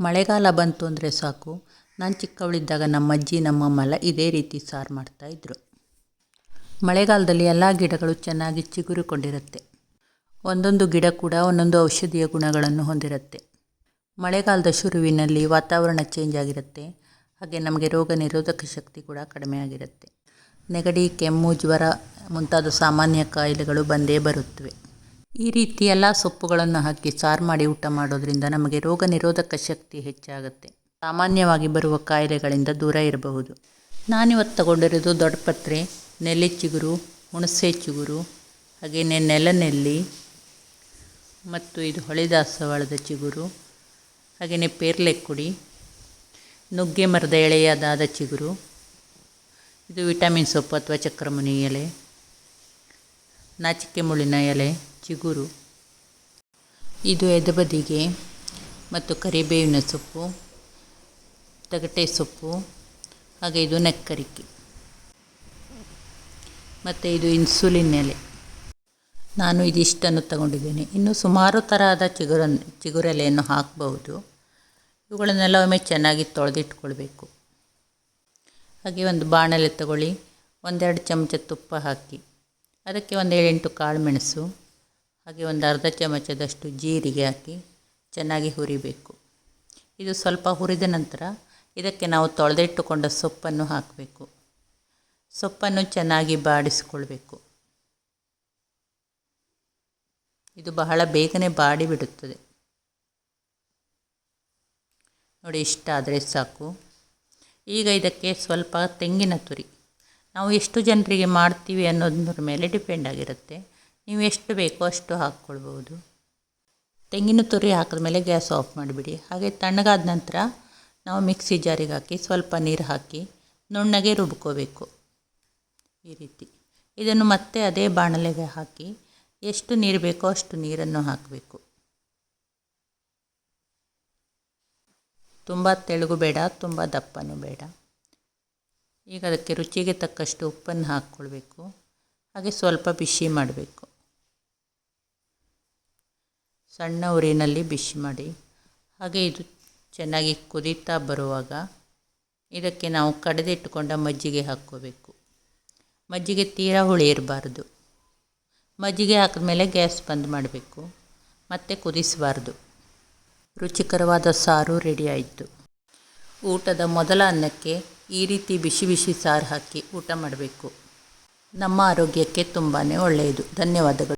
ಮಳೆಗಾಲ ಬಂತು ಅಂದರೆ ಸಾಕು. ನಾನು ಚಿಕ್ಕವಳಿದ್ದಾಗ ನಮ್ಮ ಅಜ್ಜಿ ನಮ್ಮ ಎಲ್ಲ ಇದೇ ರೀತಿ ಸಾರು ಮಾಡ್ತಾಯಿದ್ರು ಮಳೆಗಾಲದಲ್ಲಿ ಎಲ್ಲ ಗಿಡಗಳು ಚೆನ್ನಾಗಿ ಚಿಗುರುಕೊಂಡಿರುತ್ತೆ. ಒಂದೊಂದು ಗಿಡ ಕೂಡ ಒಂದೊಂದು ಔಷಧೀಯ ಗುಣಗಳನ್ನು ಹೊಂದಿರುತ್ತೆ. ಮಳೆಗಾಲದ ಶುರುವಿನಲ್ಲಿ ವಾತಾವರಣ ಚೇಂಜ್ ಆಗಿರುತ್ತೆ. ಹಾಗೆ ನಮಗೆ ರೋಗ ನಿರೋಧಕ ಶಕ್ತಿ ಕೂಡ ಕಡಿಮೆ ಆಗಿರುತ್ತೆ. ನೆಗಡಿ, ಕೆಮ್ಮು, ಜ್ವರ ಮುಂತಾದ ಸಾಮಾನ್ಯ ಕಾಯಿಲೆಗಳು ಬಂದೇ ಬರುತ್ತವೆ ಈ ರೀತಿ ಎಲ್ಲ ಸೊಪ್ಪುಗಳನ್ನು ಹಾಕಿ ಸಾರು ಮಾಡಿ ಊಟ ಮಾಡೋದ್ರಿಂದ ನಮಗೆ ರೋಗ ನಿರೋಧಕ ಶಕ್ತಿ ಹೆಚ್ಚಾಗುತ್ತೆ. ಸಾಮಾನ್ಯವಾಗಿ ಬರುವ ಕಾಯಿಲೆಗಳಿಂದ ದೂರ ಇರಬಹುದು. ನಾನಿವತ್ತು ತಗೊಂಡಿರೋದು ದೊಡ್ಡಪತ್ರೆ ನೆಲ್ಲಿ ಚಿಗುರು, ಹುಣಸೆ ಚಿಗುರು, ಹಾಗೆಯೇ ನೆಲನೆಲ್ಲಿ ಮತ್ತು ಇದು ಹೊಳೆದಾಸವಾಳದ ಚಿಗುರು, ಹಾಗೆಯೇ ಪೇರ್ಲೆ ಕುಡಿ, ನುಗ್ಗೆ ಮರದ ಎಳೆಯದಾದ ಚಿಗುರು, ಇದು ವಿಟಮಿನ್ ಸೊಪ್ಪು ಅಥವಾ ಚಕ್ರಮುನಿ ಎಲೆ ನಾಚಿಕೆ ಮುಳ್ಳಿನ ಎಲೆ ಚಿಗುರು ಇದು ಎದಬದಿಗೆ ಮತ್ತು ಕರಿಬೇವಿನ ಸೊಪ್ಪು, ತಗಟೆ ಸೊಪ್ಪು, ಹಾಗೆ ಇದು ನೆಕ್ಕರಿಕೆ. ಮತ್ತು ಇದು ಇನ್ಸುಲಿನ್ ಎಲೆ. ನಾನು ಇದಿಷ್ಟನ್ನು ತಗೊಂಡಿದ್ದೇನೆ. ಇನ್ನು ಸುಮಾರು ತರಹದ ಚಿಗುರ, ಚಿಗುರೆಲೆಯನ್ನು ಹಾಕಬಹುದು. ಇವುಗಳನ್ನೆಲ್ಲ ಒಮ್ಮೆ ಚೆನ್ನಾಗಿ ತೊಳೆದಿಟ್ಕೊಳ್ಬೇಕು. ಹಾಗೆ ಒಂದು ಬಾಣಲೆ ತಗೊಳ್ಳಿ, ಒಂದೆರಡು ಚಮಚ ತುಪ್ಪ ಹಾಕಿ. ಅದಕ್ಕೆ ಒಂದು ಏಳೆಂಟು ಕಾಳು ಮೆಣಸು. ಹಾಗೆ ಒಂದು ಅರ್ಧ ಚಮಚದಷ್ಟು ಜೀರಿಗೆ ಹಾಕಿ ಚೆನ್ನಾಗಿ ಹುರಿಬೇಕು. ಇದು ಸ್ವಲ್ಪ ಹುರಿದ ನಂತರ ಇದಕ್ಕೆ ನಾವು ತೊಳೆದಿಟ್ಟುಕೊಂಡ ಸೊಪ್ಪನ್ನು ಹಾಕಬೇಕು. ಸೊಪ್ಪನ್ನು ಚೆನ್ನಾಗಿ ಬಾಡಿಸಿಕೊಳ್ಬೇಕು. ಇದು ಬಹಳ ಬೇಗನೆ ಬಾಡಿ ಬಿಡುತ್ತದೆ ನೋಡಿ, ಇಷ್ಟ ಆದರೆ ಸಾಕು. ಈಗ ಇದಕ್ಕೆ ಸ್ವಲ್ಪ ತೆಂಗಿನ ತುರಿ. ನಾವು ಎಷ್ಟು ಜನರಿಗೆ ಮಾಡ್ತೀವಿ ಅನ್ನೋದ್ರ ಮೇಲೆ ಡಿಪೆಂಡ್ ಆಗಿರುತ್ತೆ. ನೀವು ಎಷ್ಟು ಬೇಕೋ ಅಷ್ಟು ಹಾಕ್ಕೊಳ್ಬೋದು. ತೆಂಗಿನ ತುರಿ ಹಾಕಿದ ಮೇಲೆ ಗ್ಯಾಸ್ ಆಫ್ ಮಾಡಿಬಿಡಿ. ಹಾಗೆ ತಣ್ಣಗಾದ ನಂತರ ನಾವು ಮಿಕ್ಸಿ ಜಾರಿಗೆ ಹಾಕಿ ಸ್ವಲ್ಪ ನೀರು ಹಾಕಿ ನುಣ್ಣಗೆ ರುಬ್ಕೋಬೇಕು. ಈ ರೀತಿ. ಇದನ್ನು ಮತ್ತೆ ಅದೇ ಬಾಣಲೆಗೆ ಹಾಕಿ ಎಷ್ಟು ನೀರು ಬೇಕೋ ಅಷ್ಟು ನೀರನ್ನು ಹಾಕಬೇಕು. ತುಂಬ ತೆಳುಗು ಬೇಡ, ತುಂಬ ದಪ್ಪನೂ ಬೇಡ. ಈಗ ಅದಕ್ಕೆ ರುಚಿಗೆ ತಕ್ಕಷ್ಟು ಉಪ್ಪನ್ನು ಹಾಕ್ಕೊಳ್ಬೇಕು. ಹಾಗೆ ಸ್ವಲ್ಪ ಬಿಸಿ ಮಾಡಬೇಕು. ಸಣ್ಣ ಉರಿನಲ್ಲಿ ಬಿಸಿ ಮಾಡಿ, ಹಾಗೆ ಇದು ಚೆನ್ನಾಗಿ ಕುದೀತಾ ಬರುವಾಗ ಇದಕ್ಕೆ ನಾವು ಕಡೆದಿಟ್ಟುಕೊಂಡ ಮಜ್ಜಿಗೆ ಹಾಕ್ಕೋಬೇಕು. ಮಜ್ಜಿಗೆ ತೀರಾ ಹುಳಿ ಇರಬಾರ್ದು. ಮಜ್ಜಿಗೆ ಹಾಕಿದ ಮೇಲೆ ಗ್ಯಾಸ್ ಬಂದ್ ಮಾಡಬೇಕು. ಮತ್ತು ಕುದಿಸಬಾರ್ದು. ರುಚಿಕರವಾದ ಸಾರು ರೆಡಿ ಆಯಿತು. ಊಟದ ಮೊದಲ ಅನ್ನಕ್ಕೆ ಈ ರೀತಿ ಬಿಸಿ ಬಿಸಿ ಸಾರು ಹಾಕಿ ಊಟ ಮಾಡಬೇಕು. ನಮ್ಮ ಆರೋಗ್ಯಕ್ಕೆ ತುಂಬಾ ಒಳ್ಳೆಯದು. ಧನ್ಯವಾದಗಳು.